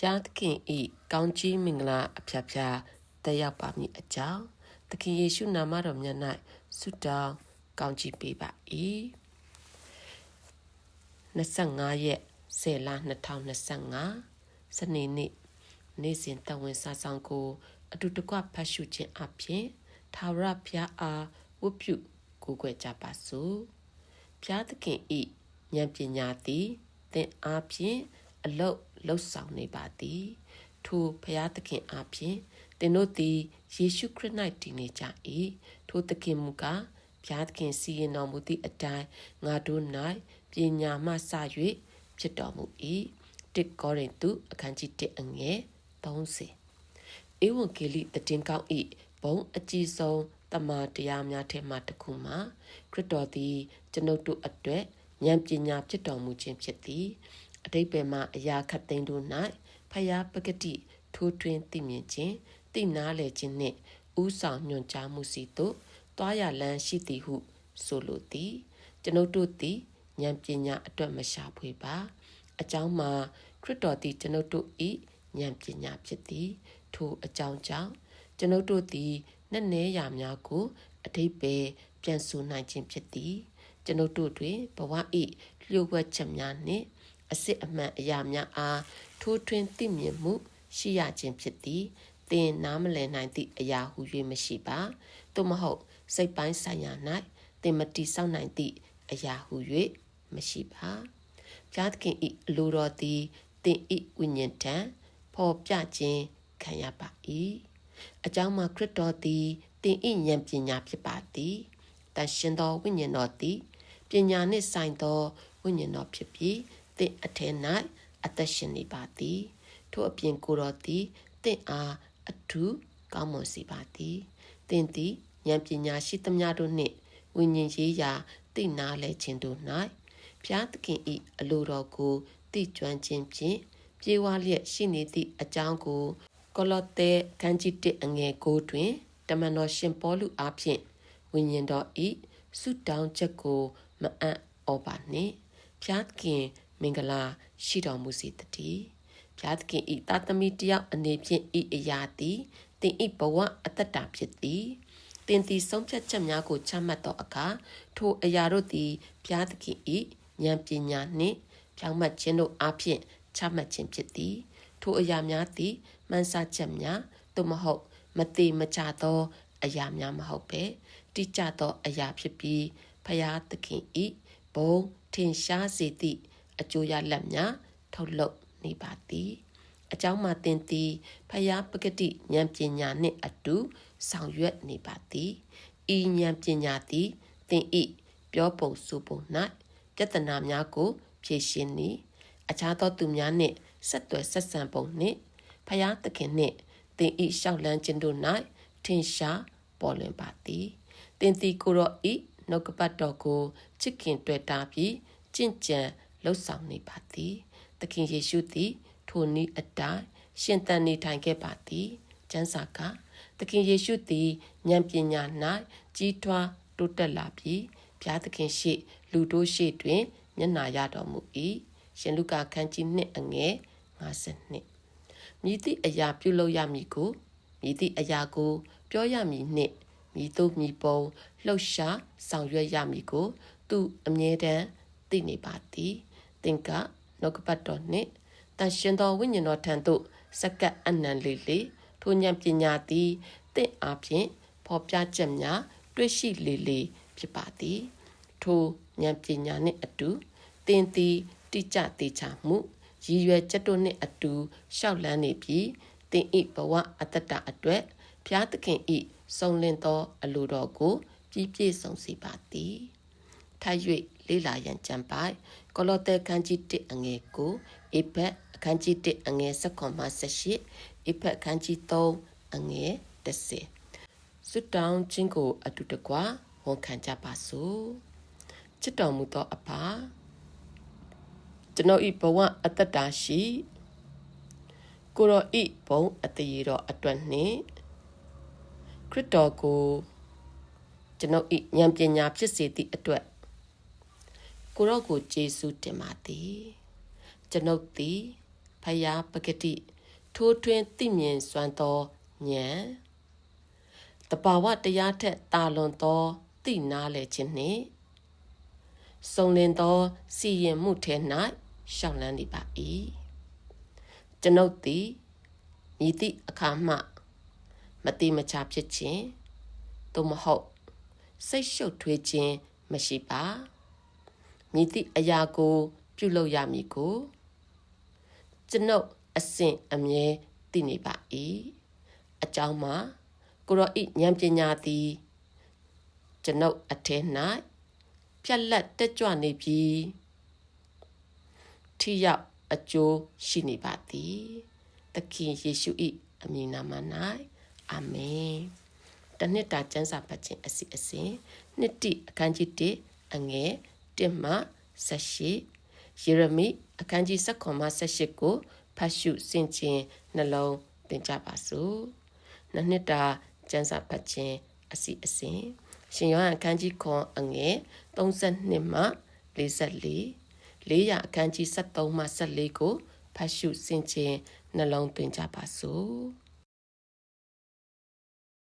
ဖျားသခင်ဤကောင်းကြီးမင်္ဂလာအဖျားဖျားတက်ရောက်ပါမည်အကြောင်းသခင်ယေရှုနာမတော်မြတ်၌ဆုတောင်းကောင်းချီးပေးပါ၏25ရက်10လ2025စနေနေ့နေ့စဉ်တဝန်စာဆောင်ကို အတူတကွဖတ်ရှုခြင်းအပြင်သာဝရဖျားအားဝတ်ပြုကိုးကွယ်ကြပါစို့ဖျားသခင်ဤဉာဏ်ပညာသည်သင်အားဖြင့်အလုတ် လှုပ်ဆောင်နေပါသည်ထိုဖျားသခင်အားဖြင့်သင်တို့သည်ယေရှုခရစ်၌တည်နေကြ၏ထိုသခင်မူကားဖျားသခင်စီရင်တော်မူသည့်အတိုင်းငါတို့၌ပညာမှစ၍ဖြစ်တော်မူ၏တစ်ကောရိန္သုအခန်းကြီး1အငယ်30ဧဝံဂေလိတည်င်းကောင်း၏ဘုံအကြီးဆုံးတမန်တရားများထဲမှတစ်ခုမှာခရစ်တော်သည်ကျွန်ုပ်တို့အတွက်ဉာဏ်ပညာဖြစ်တော်မူခြင်းဖြစ်သည် အတိတ်ဘယ်မှာအရာခတ်သိမ်းတို့၌ဖယားပဂတိထိုးထွင်းသိမြင်ခြင်းသိနာလေခြင်းနှင့်ဥဆောင်ညွှန်ကြားမှုစီသို့တွားရလန်းရှိသည်ဟု ဆိုလိုသည်ကျွန်ုပ်တို့သည်ဉာဏ်ပညာအတွက်မရှာဖွေပါ အကြောင်းမှာခရစ်တော်သည်ကျွန်ုပ်တို့၏ဉာဏ်ပညာဖြစ်သည် ထိုအကြောင်းကြောင့်ကျွန်ုပ်တို့သည်နက်နဲရာများကိုအတိတ်ပဲပြန်ဆိုနိုင်ခြင်းဖြစ်သည် ကျွန်ုပ်တို့တွင်ဘဝ၏လျှို့ဝှက်ချက်များနှင့် အစစ်အမှန်အရာများအားထိုးထွင်းသိမြင်မှု ရှိရခြင်းဖြစ်သည်သင်နားမလည်နိုင်သည့်အရာဟု၍မရှိပါသို့မဟုတ် စိတ်ပိုင်းဆိုင်ရာ၌သင်မတိဆောက်နိုင်သည့်အရာဟု၍မရှိပါဘုရားသခင်၏အလိုတော်သည်သင်၏ဝိညာဉ်ထံဖော်ပြခြင်းခံရပါ၏အကြောင်းမှာခရစ်တော်သည်သင်၏ဉာဏ်ပညာဖြစ်ပါသည်တန်ရှင်သောဝိညာဉ်တော်သည်ပညာနှင့်ဆိုင်သောဝိညာဉ်တော်ဖြစ်ပြီး သင်အထက်၌အသက်ရှင်နေပါသည်ထို့အပြင်ကိုယ်တော်သည်သင်အားအထူးကောင်းမွန်စေပါသည်သင်သည်ဉာဏ်ပညာရှိသမျှတို့နှင့်ဝိညာဉ်ရေးရာသိနာလဲခြင်းတို့၌ဘုရားသခင်၏အလိုတော်ကိုသိကျွမ်းခြင်းဖြင့်ပြေဝလျက်ရှိနေသည့်အကြောင်းကိုကောလောသဲခန်းကြီး1အငယ်9တွင်တမန်တော်ရှင်ပေါလုအားဖြင့်ဝိညာဉ်တော်၏ဆုတောင်းချက်ကို မအံ့ဩပါနှင့်ဖျားသခင် မင်္ဂလာရှိတော်မူစေတည်းဖျားသခင်ဤတာသမီတယောက်အနေဖြင့်ဤအရာသည်တင်ဤဘဝအသက်တာဖြစ်သည်တင်သည်ဆုံးဖြတ်ချက်များကိုချမှတ်သောအခါထိုအရာတို့သည်ဘုရားသခင်ဤဉာဏ်ပညာနှင့်ပြောင်းမှတ်ခြင်းတို့အပြင်ချမှတ်ခြင်းဖြစ်သည် ထိုအရာများသည်မှန်ဆချက်များသို့မဟုတ် မတိမချသော အရာများမဟုတ်ပဲတိကျသောအရာဖြစ်ပြီးဖရာသခင်ဤဘုံထင်ရှားစေသည့် အကျိုးရလဒ်များထုတ်လုပ်နေပါသည်အကြောင်းမှာတင်သည်ဖယားပဂတိဉာဏ်ပညာနှင့်အတူဆောင်ရွက်နေပါသည်ဤဉာဏ်ပညာသည်သင်ဤပြောပုံဆိုပုံ၌ပြဿနာများကို ဖြေရှင်းနေအခြားသောသူများနှင့်ဆက်သွယ်ဆက်ဆံပုံနှင့်ဖယားသခင်နှင့်သင်ဤရှောက်လန်းခြင်းတို့၌ထင်ရှားပေါ်လွင်ပါသည်သင်သည်ကိုရောဤနှုတ်ကပတ်တော်ကိုချစ်ခင်တွေ့တာပြီးကြင့်ကြံ လှုပ်ဆောင်နေပါသည်သခင်ယေရှုသည် ထိုနည်းအတိုင်းရှင်သန်နေထိုင်ခဲ့ပါသည်ကျမ်းစာကသခင်ယေရှုသည်ဉာဏ်ပညာ၌ကြီးထွားတိုးတက်လာပြီးဘုရားသခင်ရှိလူတို့ရှိတွင်မျက်နာရတော်မူ၏ရှင်လုကာခန်းကြီး2အငယ်52မြည်သည့်အရာပြုလုပ်ရမည်ကိုမြည်သည့်အရာကို ပြောရမည်နှင့်မြည်သို့မြည်ပုံလှုပ်ရှားဆောင်ရွက်ရမည်ကို သူအမြဲတမ်းသိနေပါသည် သင်ကနှုတ်ကပတ်တော်နှင့်တန်ရှင်သောဝိညာဉ်တော်ထံသို့စက္ကပ်အနံလေးလေးထိုဉာဏ်ပညာသည်တင့်အားဖြင့်ဖော်ပြချက်များတွေ့ရှိလေလေဖြစ်ပါသည်ထိုဉာဏ်ပညာနှင့်အတူသင်သည်တိကျသေးချာမှုရည်ရွယ်ချက်တို့နှင့်အတူရှောက်လန်းနေပြီးသင်ဤဘဝအတ္တအတွက်ဘုရားသခင်ဤစုံလင်သော အလိုတော်ကိုပြည့်ပြည့်စုံစေပါသည် ထိုက်၍လေးလာရန်ကြံပိုင်ကောလောသဲခန်းကြီး1အငယ်ကိုအေဖက်အခန်းကြီး1အငယ်7မှ18အေဖက်အခန်းကြီး3အငယ်10စွတောင်းခြင်းကိုအတူတကွဝန်ခံကြပါစို့ချစ်တော်မူသောအဖကျွန်ုပ်ဤဘဝအတ္တတာရှိကိုရောဤဘုံအတရေတော်အတွက်နှင့်ခရစ်တော်ကိုကျွန်ုပ်ဤဉာဏ်ပညာဖြစ်စေသည့်အတွက် ကိုရော့ကိုကျေးဇူးတင်ပါသည်ကျွန်ုပ်သည်ဖယားပဂတိထိုးထွင်းသိမြင်စွမ်းသောဉာဏ်တဘာဝတရားထက်တာလွန်သောသိနာလေခြင်းနှင့်စုံလင်သောစီရင်မှုထဲ၌ရှောင်လန်းနေပါ၏ကျွန်ုပ်သည်မြည်သည့်အခါမှမတိမချဖြစ်ခြင်းသို့မဟုတ် စိတ်ရှုပ်ထွေးခြင်းမရှိပါ မြည်သည့်အရာကို ပြုလုပ်ရမည်ကိုကျွန်ုပ်အစဉ်အမြဲသိနေပါ၏အကြောင်းမှာကိုရောဤဉာဏ်ပညာသည်ကျွန်ုပ်အထက်၌ပြက်လက်တက်ကြွနေပြီးထိရောက်အကျိုးရှိနေပါသည်သခင်ယေရှု၏အမည်နာမ၌အာမင်တနှစ်တာကျမ်းစာပတ်ခြင်းအစီအစဉ်နှစ်တိအခန်းကြီး1အငယ် 1မှ18ယေရမိအခန်းကြီး7မှ18ကိုဖတ်ရှုဆင်ခြင်နှလုံးသင်ကြပါစို့နှစ်နှစ်တာကျမ်းစာပတ်ခြင်းအစီအစဉ်ရှင်ယောဟန်အခန်းကြီး9အငယ်32မှ44 400အခန်းကြီး73မှ14ကိုဖတ်ရှုဆင်ခြင်နှလုံးသွင်းကြပါစို့